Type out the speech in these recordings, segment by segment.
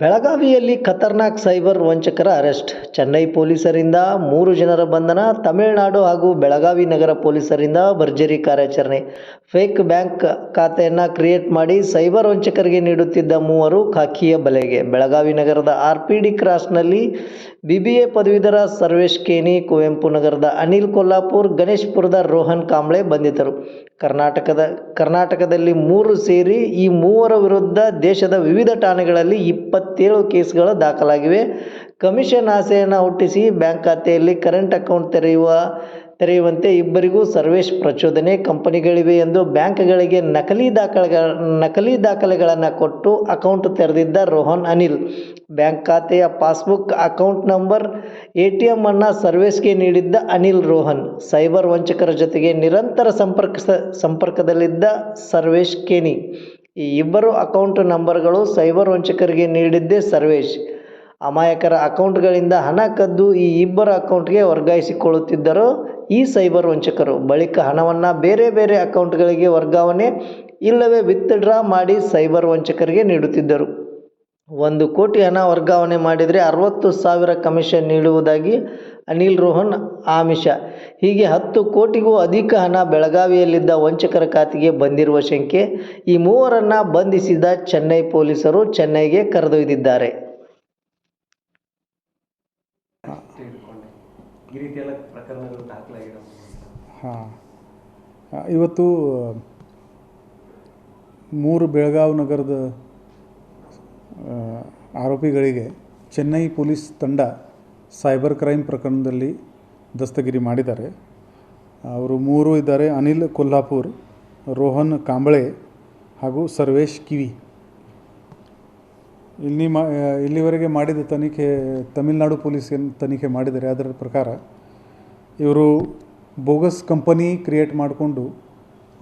ಬೆಳಗಾವಿಯಲ್ಲಿ ಖತರ್ನಾಕ್ ಸೈಬರ್ ವಂಚಕರ ಅರೆಸ್ಟ್. ಚೆನ್ನೈ ಪೊಲೀಸರಿಂದ ಮೂರು ಜನರ ಬಂಧನ, ತಮಿಳುನಾಡು ಹಾಗೂ ಬೆಳಗಾವಿ ನಗರ ಪೊಲೀಸರಿಂದ ಭರ್ಜರಿ ಕಾರ್ಯಾಚರಣೆ. ಫೇಕ್ ಬ್ಯಾಂಕ್ ಖಾತೆಯನ್ನು ಕ್ರಿಯೇಟ್ ಮಾಡಿ ಸೈಬರ್ ವಂಚಕರಿಗೆ ನೀಡುತ್ತಿದ್ದ ಮೂವರು ಖಾಕಿಯ ಬಲೆಗೆ. ಬೆಳಗಾವಿ ನಗರದ ಆರ್ ಪಿ ಡಿ ಕ್ರಾಸ್ನಲ್ಲಿ ಬಿ ಬಿ ಎ ಪದವೀಧರ ಸರ್ವೇಶ್ ಕೇನಿ ಕುವೆಂಪು ನಗರದ ಅನಿಲ್ ಕೊಲ್ಲಾಪುರ್, ಗಣೇಶ್ಪುರದ ರೋಹನ್ ಕಾಂಬ್ಳೆ ಬಂಧಿತರು. ಕರ್ನಾಟಕದ, ಕರ್ನಾಟಕದಲ್ಲಿ ಮೂರು ಸೇರಿ ಈ ಮೂವರ ವಿರುದ್ಧ ದೇಶದ ವಿವಿಧ ಠಾಣೆಗಳಲ್ಲಿ ಇಪ್ಪತ್ತೇಳು ಕೇಸ್ಗಳು ದಾಖಲಾಗಿವೆ. ಕಮಿಷನ್ ಆಸೆಯನ್ನು ಹುಟ್ಟಿಸಿ ಬ್ಯಾಂಕ್ ಖಾತೆಯಲ್ಲಿ ಕರೆಂಟ್ ಅಕೌಂಟ್ ತೆರೆಯುವ, ತೆರೆಯುವಂತೆ ಇಬ್ಬರಿಗೂ ಸರ್ವೇಶ್ ಪ್ರಚೋದನೆ ಕಂಪನಿಗಳಿವೆ ಎಂದು ಬ್ಯಾಂಕ್ಗಳಿಗೆ ನಕಲಿ ದಾಖಲೆಗಳ, ನಕಲಿ ದಾಖಲೆಗಳನ್ನು ಕೊಟ್ಟು ಅಕೌಂಟ್ ತೆರೆದಿದ್ದ ರೋಹನ್ ಅನಿಲ್. ಬ್ಯಾಂಕ್ ಖಾತೆಯ passbook account number A T M ಅನ್ನು ಸರ್ವೇಸ್ಗೆ ನೀಡಿದ್ದ ಅನಿಲ್ ರೋಹನ್. ಸೈಬರ್ ವಂಚಕರ ಜೊತೆಗೆ ನಿರಂತರ ಸಂಪರ್ಕ ಸಂಪರ್ಕದಲ್ಲಿದ್ದ ಸರ್ವೇಶ್ ಕೇನಿ. ಈ ಇಬ್ಬರು ಅಕೌಂಟ್ ನಂಬರ್ಗಳು ಸೈಬರ್ ವಂಚಕರಿಗೆ ನೀಡಿದ್ದೇ ಸರ್ವೇಶ್. ಅಮಾಯಕರ ಅಕೌಂಟ್ಗಳಿಂದ ಹಣ ಕದ್ದು ಈ ಇಬ್ಬರ ಅಕೌಂಟ್ಗೆ ವರ್ಗಾಯಿಸಿಕೊಳ್ಳುತ್ತಿದ್ದರು ಈ ಸೈಬರ್ ವಂಚಕರು. ಬಳಿಕ ಹಣವನ್ನು ಬೇರೆ ಬೇರೆ ಅಕೌಂಟ್ಗಳಿಗೆ ವರ್ಗಾವಣೆ ಇಲ್ಲವೇ ವಿತ್ಡ್ರಾ ಮಾಡಿ ಸೈಬರ್ ವಂಚಕರಿಗೆ ನೀಡುತ್ತಿದ್ದರು. ಒಂದು ಕೋಟಿ ಹಣ ವರ್ಗಾವಣೆ ಮಾಡಿದರೆ ಅರವತ್ತು ಸಾವಿರ ಕಮಿಷನ್ ನೀಡುವುದಾಗಿ ಅನಿಲ್ ರೋಹನ್ ಆಮಿಷ. ಹೀಗೆ ಹತ್ತು ಕೋಟಿಗೂ ಅಧಿಕ ಹಣ ಬೆಳಗಾವಿಯಲ್ಲಿದ್ದ ವಂಚಕರ ಖಾತೆಗೆ ಬಂದಿರುವ ಶಂಕೆ ಈ ಮೂವರನ್ನು ಬಂಧಿಸಿದ ಚೆನ್ನೈ ಪೊಲೀಸರು ಚೆನ್ನೈಗೆ ಕರೆದೊಯ್ದಿದ್ದಾರೆ. ಹಾಂ. ಇವತ್ತು ಮೂರು ಬೆಳಗಾವಿ ನಗರದ ಆರೋಪಿಗಳಿಗೆ ಚೆನ್ನೈ ಪೊಲೀಸ್ ತಂಡ ಸೈಬರ್ ಕ್ರೈಮ್ ಪ್ರಕರಣದಲ್ಲಿ ದಸ್ತಗಿರಿ ಮಾಡಿದ್ದಾರೆ. ಅವರು ಮೂರು ಇದ್ದಾರೆ, ಅನಿಲ್ ಕೊಲ್ಹಾಪುರ್, ರೋಹನ್ ಕಾಂಬಳೆ ಹಾಗೂ ಸರ್ವೇಶ್ ಕಿವಿ. ಇಲ್ಲಿ ಮಾ ಇಲ್ಲಿವರೆಗೆ ಮಾಡಿದ ತನಿಖೆ ತಮಿಳುನಾಡು ಪೊಲೀಸ್ ಏನು ತನಿಖೆ ಮಾಡಿದ್ದಾರೆ, ಅದರ ಪ್ರಕಾರ ಇವರು ಬೋಗಸ್ ಕಂಪನಿ ಕ್ರಿಯೇಟ್ ಮಾಡಿಕೊಂಡು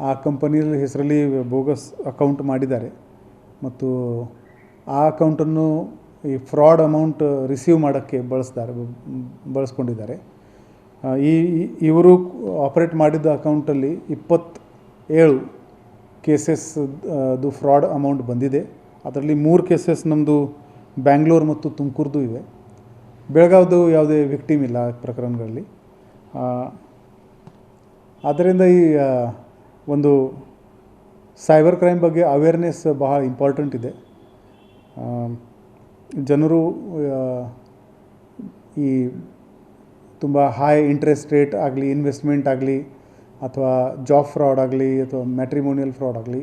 ಆ ಕಂಪನಿಯ ಹೆಸರಲ್ಲಿ ಬೋಗಸ್ ಅಕೌಂಟ್ ಮಾಡಿದ್ದಾರೆ. ಮತ್ತು ಆ ಅಕೌಂಟನ್ನು ಈ ಫ್ರಾಡ್ ಅಮೌಂಟ್ ರಿಸೀವ್ ಮಾಡೋಕ್ಕೆ ಬಳಸ್ತಾರೆ ಬಳಸ್ಕೊಂಡಿದ್ದಾರೆ. ಈ ಇವರು ಆಪರೇಟ್ ಮಾಡಿದ್ದ ಅಕೌಂಟಲ್ಲಿ ಇಪ್ಪತ್ತೇಳು ಕೇಸಸ್ ಅದು ಫ್ರಾಡ್ ಅಮೌಂಟ್ ಬಂದಿದೆ. ಅದರಲ್ಲಿ ಮೂರು ಕೇಸಸ್ ನಮ್ಮದು ಬ್ಯಾಂಗ್ಳೂರು ಮತ್ತು ತುಮಕೂರ್ದು ಇವೆ. ಬೆಳಗಾವ್ದು ಯಾವುದೇ ವಿಕ್ಟಿಮ್ ಇಲ್ಲ ಪ್ರಕರಣಗಳಲ್ಲಿ. ಆದ್ದರಿಂದ ಈ ಒಂದು ಸೈಬರ್ ಕ್ರೈಮ್ ಬಗ್ಗೆ ಅವೇರ್ನೆಸ್ ಬಹಳ ಇಂಪಾರ್ಟೆಂಟ್ ಇದೆ. ಜನರು ಈ ತುಂಬ ಹೈ ಇಂಟ್ರೆಸ್ಟ್ ರೇಟ್ ಆಗಲಿ ಇನ್ವೆಸ್ಟ್ಮೆಂಟ್ ಆಗಲಿ, ಅಥವಾ ಜಾಬ್ ಫ್ರಾಡ್ ಆಗಲಿ, ಅಥವಾ ಮ್ಯಾಟ್ರಿಮೋನಿಯಲ್ ಫ್ರಾಡ್ ಆಗಲಿ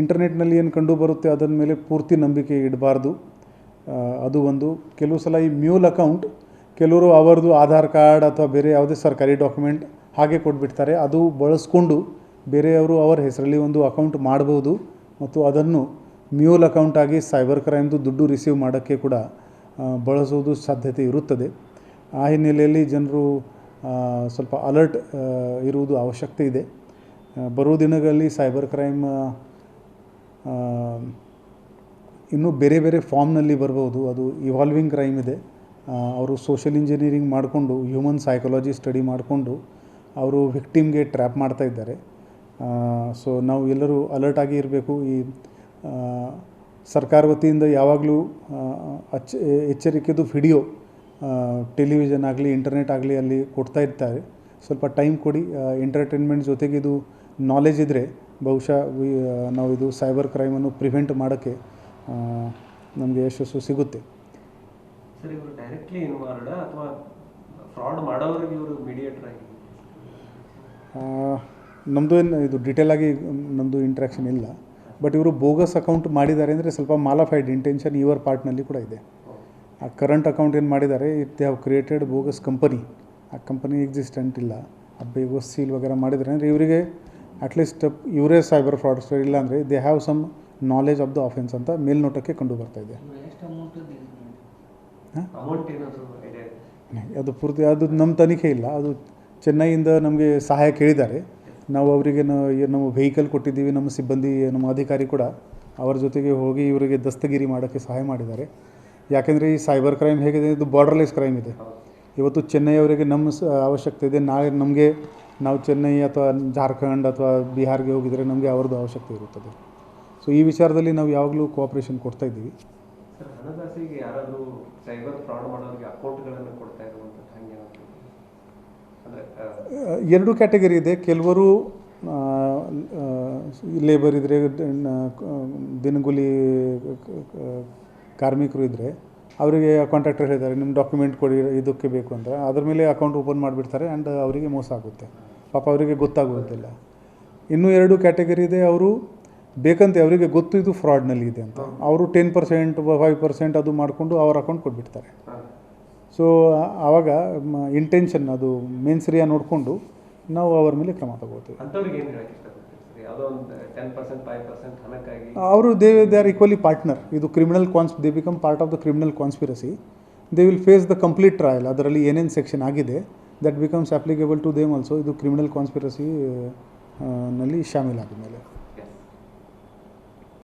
ಇಂಟರ್ನೆಟ್ನಲ್ಲಿ ಏನು ಕಂಡು ಬರುತ್ತೆ ಅದರ ಮೇಲೆ ಪೂರ್ತಿ ನಂಬಿಕೆ ಇಡಬಾರ್ದು. ಅದು ಒಂದು. ಕೆಲವು ಸಲ ಈ ಮ್ಯೂಲ್ ಅಕೌಂಟ್, ಕೆಲವರು ಅವರದು ಆಧಾರ್ ಕಾರ್ಡ್ ಅಥವಾ ಬೇರೆ ಯಾವುದೇ ಸರ್ಕಾರಿ ಡಾಕ್ಯುಮೆಂಟ್ ಹಾಗೆ ಕೊಟ್ಬಿಡ್ತಾರೆ. ಅದು ಬಳಸ್ಕೊಂಡು ಬೇರೆಯವರು ಅವರ ಹೆಸರಲ್ಲಿ ಒಂದು ಅಕೌಂಟ್ ಮಾಡ್ಬೋದು ಮತ್ತು ಅದನ್ನು ಮ್ಯೂಲ್ ಅಕೌಂಟ್ ಆಗಿ ಸೈಬರ್ ಕ್ರೈಮ್ದು ದುಡ್ಡು ರಿಸೀವ್ ಮಾಡೋಕ್ಕೆ ಕೂಡ ಬಳಸೋದು ಸಾಧ್ಯತೆ ಇರುತ್ತದೆ. ಆ ಹಿನ್ನೆಲೆಯಲ್ಲಿ ಜನರು ಸ್ವಲ್ಪ ಅಲರ್ಟ್ ಇರುವುದು ಅವಶ್ಯಕತೆ ಇದೆ. ಬರೋ ದಿನಗಳಲ್ಲಿ ಸೈಬರ್ ಕ್ರೈಮ್ ಇನ್ನೂ ಬೇರೆ ಬೇರೆ ಫಾರ್ಮ್ನಲ್ಲಿ ಬರ್ಬೋದು. ಅದು ಇವಾಲ್ವಿಂಗ್ ಕ್ರೈಮ್ ಇದೆ. ಅವರು ಸೋಷಿಯಲ್ ಇಂಜಿನಿಯರಿಂಗ್ ಮಾಡಿಕೊಂಡು, ಹ್ಯೂಮನ್ ಸೈಕಾಲಜಿ ಸ್ಟಡಿ ಮಾಡಿಕೊಂಡು, ಅವರು ವಿಕ್ಟಿಮ್ಗೆ ಟ್ರ್ಯಾಪ್ ಮಾಡ್ತಾ ಇದ್ದಾರೆ. ಸೊ ನಾವು ಎಲ್ಲರೂ ಅಲರ್ಟ್ ಆಗಿ ಇರಬೇಕು. ಈ ಸರ್ಕಾರ ವತಿಯಿಂದ ಯಾವಾಗಲೂ ಅಚ್ಚ ಎಚ್ಚರಿಕೆದು ವಿಡಿಯೋ ಟೆಲಿವಿಷನ್ ಆಗಲಿ ಇಂಟರ್ನೆಟ್ ಆಗಲಿ ಅಲ್ಲಿ ಕೊಡ್ತಾ ಇರ್ತಾರೆ. ಸ್ವಲ್ಪ ಟೈಮ್ ಕೊಡಿ ಎಂಟರ್ಟೈನ್ಮೆಂಟ್ ಜೊತೆಗೆ ಇದು ನಾಲೆಜ್ ಇದ್ದರೆ ಬಹುಶಃ ವಿ- ನಾವು ಇದು ಸೈಬರ್ ಕ್ರೈಮನ್ನು ಪ್ರಿವೆಂಟ್ ಮಾಡೋಕ್ಕೆ ನಮಗೆ ಯಶಸ್ಸು ಸಿಗುತ್ತೆ. ಸರ್ ಇವರು ಡೈರೆಕ್ಟ್ಲಿ ಇನ್ವಾಲ್ವ್ಡ್ ಅಥವಾ ಫ್ರಾಡ್ ಮಾಡೋರಿಗೆ ಇವರು ಮೀಡಿಯೇಟರ್ ಆಗಿ? ನಮ್ಮದು ಏನು ಇದು ಡೀಟೇಲ್ ಆಗಿ ನಮ್ಮದು ಇಂಟ್ರ್ಯಾಕ್ಷನ್ ಇಲ್ಲ. ಬಟ್ ಇವರು ಬೋಗಸ್ ಅಕೌಂಟ್ ಮಾಡಿದ್ದಾರೆ ಅಂದರೆ ಸ್ವಲ್ಪ ಮಾಲಫೈಡ್ ಇಂಟೆನ್ಷನ್ ಇವರ್ ಪಾರ್ಟ್ನಲ್ಲಿ ಕೂಡ ಇದೆ. ಆ ಕರೆಂಟ್ ಅಕೌಂಟ್ ಏನು ಮಾಡಿದ್ದಾರೆ it they have created bogus company ಆ ಕಂಪನಿ ಎಕ್ಸಿಸ್ಟೆಂಟ್ ಇಲ್ಲ. ಆ ಬೇಗೋಸ್ ಸೀಲ್ ವಗೇರ ಮಾಡಿದ್ದಾರೆ ಅಂದರೆ ಇವರಿಗೆ ಅಟ್ಲೀಸ್ಟ್ ಇವರೇ ಸೈಬರ್ ಫ್ರಾಡ್ಸ್ಟರ್ ಇಲ್ಲ ಅಂದರೆ they have some knowledge of the offence ಅಂತ ಮೇಲ್ನೋಟಕ್ಕೆ ಕಂಡು ಬರ್ತಾ ಇದೆ. ಅದು ಪೂರ್ತಿ ಅದು ನಮ್ಮ ತನಿಖೆ ಇಲ್ಲ. ಅದು ಚೆನ್ನೈಯಿಂದ ನಮಗೆ ಸಹಾಯ ಕೇಳಿದ್ದಾರೆ. ನಾವು ಅವರಿಗೆ ನಮ್ಮ ವೆಹಿಕಲ್ ಕೊಟ್ಟಿದ್ದೀವಿ, ನಮ್ಮ ಸಿಬ್ಬಂದಿ, ನಮ್ಮ ಅಧಿಕಾರಿ ಕೂಡ ಅವರ ಜೊತೆಗೆ ಹೋಗಿ ಇವರಿಗೆ ದಸ್ತಗಿರಿ ಮಾಡೋಕ್ಕೆ ಸಹಾಯ ಮಾಡಿದ್ದಾರೆ. ಯಾಕೆಂದರೆ ಈ ಸೈಬರ್ ಕ್ರೈಮ್ ಹೇಗಿದೆ, ಇದು ಬಾರ್ಡರ್ಲೆಸ್ ಕ್ರೈಮ್ ಇದೆ. ಇವತ್ತು ಚೆನ್ನೈಯವರಿಗೆ ನಮ್ಮ ಸ ಅವಶ್ಯಕತೆ ಇದೆ. ನಾಳೆ ನಮಗೆ ನಾವು ಚೆನ್ನೈ ಅಥವಾ ಜಾರ್ಖಂಡ್ ಅಥವಾ ಬಿಹಾರ್ಗೆ ಹೋಗಿದರೆ ನಮಗೆ ಅವ್ರದ್ದು ಅವಶ್ಯಕತೆ ಇರುತ್ತದೆ. ಸೊ ಈ ವಿಚಾರದಲ್ಲಿ ನಾವು ಯಾವಾಗಲೂ ಕೋಆಪ್ರೇಷನ್ ಕೊಡ್ತಾ ಇದ್ದೀವಿ. ಸೈಬರ್ ಫ್ರಾಡ್ ಮಾಡೋರಿಗೆ ಅಕೌಂಟ್ಗಳನ್ನು ಕೊಡ್ತಾ ಎರಡು ಕ್ಯಾಟಗರಿ ಇದೆ. ಕೆಲವರು ಲೇಬರ್ ಇದ್ದರೆ ದಿನಗೂಲಿ ಕಾರ್ಮಿಕರು ಇದ್ದರೆ ಅವರಿಗೆ ಕಾಂಟ್ರಾಕ್ಟರ್ ಹೇಳ್ತಾರೆ ನಿಮ್ಮ ಡಾಕ್ಯುಮೆಂಟ್ ಕೊಡಿ ಇದಕ್ಕೆ ಬೇಕು ಅಂತ. ಅದ್ರ ಮೇಲೆ ಅಕೌಂಟ್ ಓಪನ್ ಮಾಡಿಬಿಡ್ತಾರೆ ಆ್ಯಂಡ್ ಅವರಿಗೆ ಮೋಸ ಆಗುತ್ತೆ. ಪಾಪ ಅವರಿಗೆ ಗೊತ್ತಾಗುವುದಿಲ್ಲ. ಇನ್ನೂ ಎರಡು ಕ್ಯಾಟಗರಿ ಇದೆ. ಅವರು ಬೇಕಂತೆ ಅವರಿಗೆ ಗೊತ್ತು ಇದು ಫ್ರಾಡ್ನಲ್ಲಿ ಇದೆ ಅಂತ. ಅವರು ಟೆನ್ ಪರ್ಸೆಂಟ್ ಫೈವ್ ಪರ್ಸೆಂಟ್ ಅದು ಮಾಡಿಕೊಂಡು ಅವ್ರ ಅಕೌಂಟ್ ಕೊಟ್ಬಿಡ್ತಾರೆ. ಸೊ ಆವಾಗ ಇಂಟೆನ್ಷನ್ ಅದು ಮೇನ್ಸ್ರಿಯ ನೋಡಿಕೊಂಡು ನಾವು ಅವರ ಮೇಲೆ ಕ್ರಮ ತಗೋತೀವಿ. ಅವರು they they are equally partner ಇದು criminal cons they become part of the criminal conspiracy they will face the complete trial ಅದರಲ್ಲಿ ಏನೇನು ಸೆಕ್ಷನ್ ಆಗಿದೆ that becomes applicable to them also ಇದು ಕ್ರಿಮಿನಲ್ ಕಾನ್ಸ್ಪಿರಸಿ ನಲ್ಲಿ ಶಾಮೀಲಾದ ಮೇಲೆ